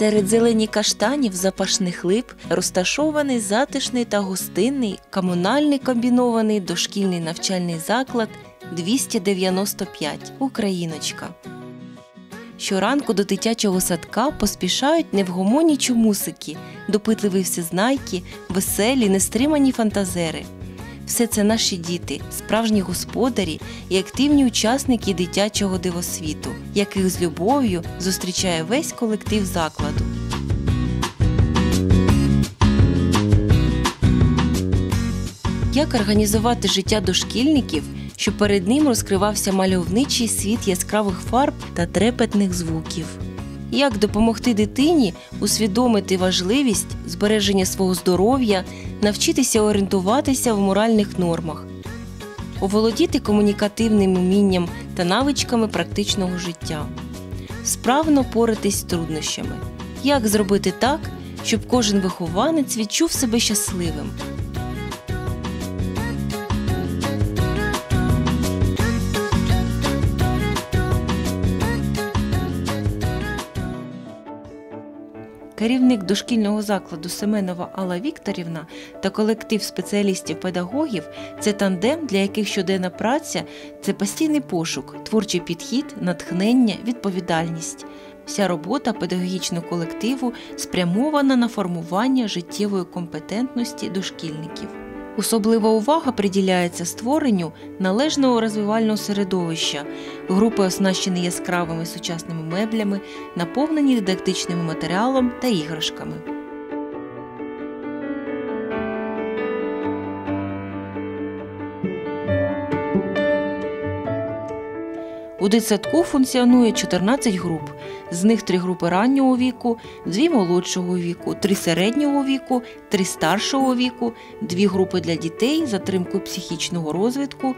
Серед зелені каштанів запашних лип розташований затишний та гостинний комунальний комбінований дошкільний навчальний заклад 295 Україночка. Щоранку до дитячого садка поспішають невгомонні чомусики, допитливі всезнайки, веселі, нестримані фантазери. Все це наші діти, справжні господарі і активні учасники дитячого дивосвіту, яких з любов'ю зустрічає весь колектив закладу. Як організувати життя дошкільників, щоб перед ним розкривався мальовничий світ яскравих фарб та трепетних звуків? Як допомогти дитині усвідомити важливість збереження свого здоров'я, навчитися орієнтуватися в моральних нормах, оволодіти комунікативним умінням та навичками практичного життя, справно поритись з труднощами? Як зробити так, щоб кожен вихованець відчув себе щасливим? Керівник дошкільного закладу Семенова Алла Вікторівна та колектив спеціалістів-педагогів це тандем, для яких щоденна праця це постійний пошук, творчий підхід, натхнення, відповідальність. Вся робота педагогічного колективу спрямована на формування життєвої компетентності дошкільників. Особлива увага приділяється створенню належного розвивального середовища. Групи оснащені яскравими сучасними меблями, наповнені дидактичним матеріалом та іграшками. У дитсадку функціонує 14 груп. З них три групи раннього віку, дві молодшого віку, три середнього віку, три старшого віку, дві групи для дітей з затримкою психічного розвитку,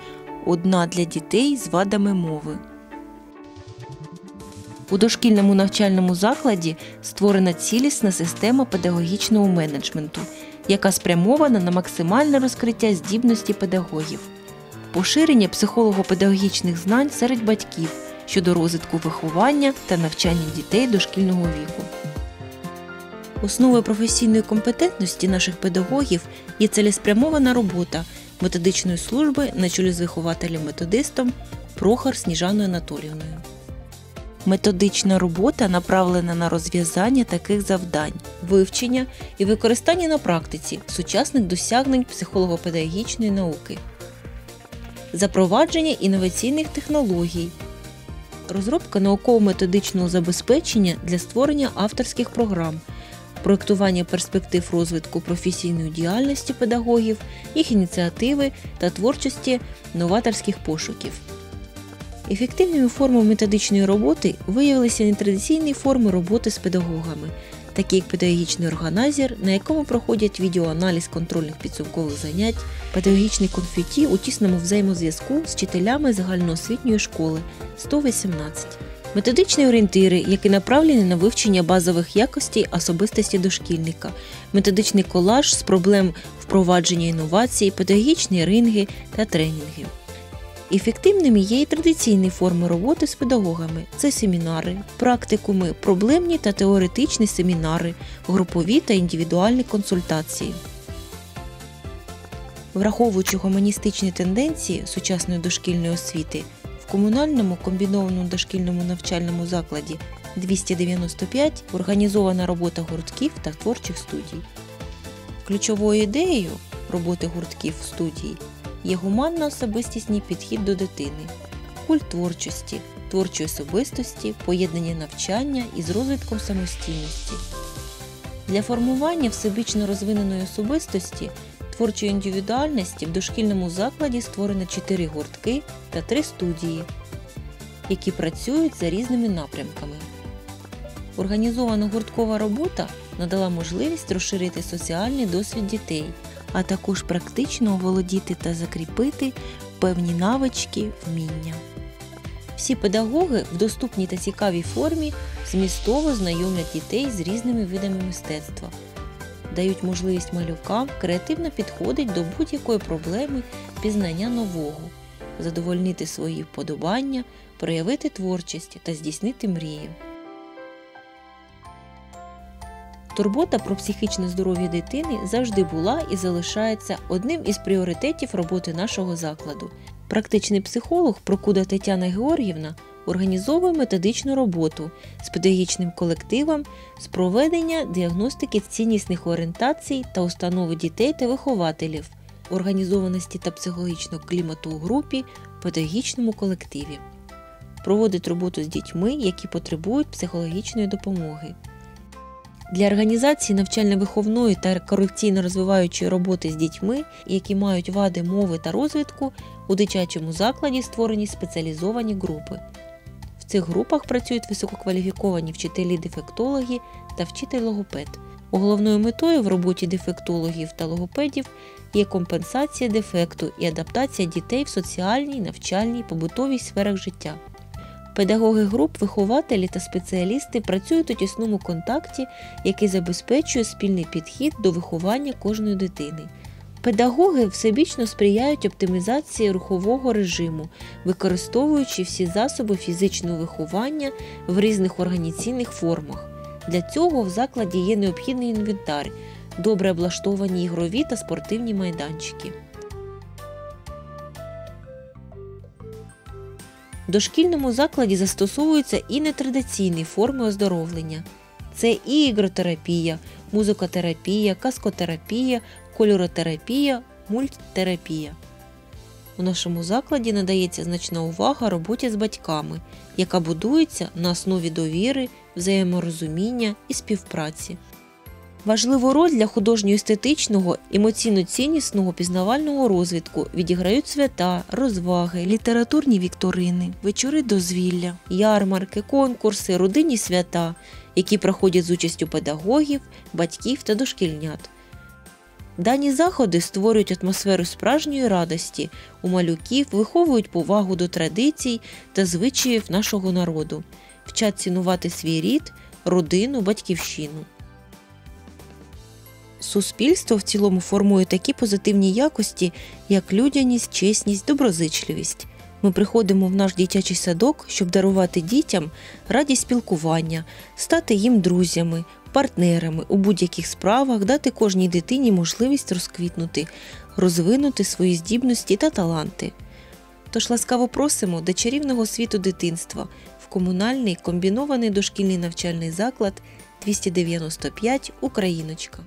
одна для дітей з вадами мови. У дошкільному навчальному закладі створена цілісна система педагогічного менеджменту, яка спрямована на максимальне розкриття здібності педагогів поширення психолого-педагогічних знань серед батьків щодо розвитку виховання та навчання дітей дошкільного віку. Основою професійної компетентності наших педагогів є цілеспрямована робота методичної служби на чолі з вихователем-методистом Прохор Сніжаною Анатоліївною. Методична робота направлена на розв'язання таких завдань, вивчення і використання на практиці сучасних досягнень психолого-педагогічної науки запровадження інноваційних технологій, розробка науково-методичного забезпечення для створення авторських програм, проєктування перспектив розвитку професійної діяльності педагогів, їх ініціативи та творчості новаторських пошуків. Ефективними формами методичної роботи виявилися нетрадиційні форми роботи з педагогами, такі як педагогічний органайзер, на якому проходять відеоаналіз контрольних підсумкових занять, педагогічний конфеті у тісному взаємозв'язку з вчителями загальноосвітньої школи 118. Методичні орієнтири, які направлені на вивчення базових якостей особистості дошкільника, методичний колаж з проблем впровадження інновацій, педагогічні ринги та тренінги. Ефективними є і традиційні форми роботи з педагогами це семінари, практикуми, проблемні та теоретичні семінари, групові та індивідуальні консультації. Враховуючи гуманістичні тенденції сучасної дошкільної освіти, в комунальному комбінованому дошкільному навчальному закладі 295 організована робота гуртків та творчих студій. Ключовою ідеєю роботи гуртків студій є гуманно-особистісний підхід до дитини, культ творчості, творчої особистості, поєднання навчання із розвитком самостійності. Для формування всебічно розвиненої особистості, творчої індивідуальності в дошкільному закладі створено 4 гуртки та 3 студії, які працюють за різними напрямками. Організована гурткова робота надала можливість розширити соціальний досвід дітей а також практично оволодіти та закріпити певні навички, вміння. Всі педагоги в доступній та цікавій формі змістово знайомлять дітей з різними видами мистецтва, дають можливість малюкам креативно підходити до будь-якої проблеми пізнання нового, задовольнити свої вподобання, проявити творчість та здійснити мрію. Турбота про психічне здоров'я дитини завжди була і залишається одним із пріоритетів роботи нашого закладу. Практичний психолог Прокуда Тетяна Георгівна організовує методичну роботу з педагогічним колективом з проведення діагностики ціннісних орієнтацій та установи дітей та вихователів, організованості та психологічного клімату у групі педагогічному колективі. Проводить роботу з дітьми, які потребують психологічної допомоги. Для організації навчально-виховної та корекційно-розвиваючої роботи з дітьми, які мають вади мови та розвитку, у дитячому закладі створені спеціалізовані групи. В цих групах працюють висококваліфіковані вчителі-дефектологи та вчитель-логопед. Головною метою в роботі дефектологів та логопедів є компенсація дефекту і адаптація дітей в соціальній, навчальній, побутовій сферах життя. Педагоги груп, вихователі та спеціалісти працюють у тісному контакті, який забезпечує спільний підхід до виховання кожної дитини. Педагоги всебічно сприяють оптимізації рухового режиму, використовуючи всі засоби фізичного виховання в різних організаційних формах. Для цього в закладі є необхідний інвентар, добре облаштовані ігрові та спортивні майданчики. Дошкільному закладі застосовуються і нетрадиційні форми оздоровлення. Це і ігротерапія, музикотерапія, каскотерапія, кольоротерапія, мульттерапія. У нашому закладі надається значна увага роботі з батьками, яка будується на основі довіри, взаєморозуміння і співпраці. Важливу роль для художньо-естетичного, емоційно-ціннісного пізнавального розвитку відіграють свята, розваги, літературні вікторини, вечори дозвілля, ярмарки, конкурси, родинні свята, які проходять з участю педагогів, батьків та дошкільнят. Дані заходи створюють атмосферу справжньої радості у малюків, виховують повагу до традицій та звичаїв нашого народу, вчать цінувати свій рід, родину, батьківщину. Суспільство в цілому формує такі позитивні якості, як людяність, чесність, доброзичливість. Ми приходимо в наш дитячий садок, щоб дарувати дітям радість спілкування, стати їм друзями, партнерами у будь-яких справах, дати кожній дитині можливість розквітнути, розвинути свої здібності та таланти. Тож ласкаво просимо до чарівного світу дитинства в комунальний комбінований дошкільний навчальний заклад 295 Україночка.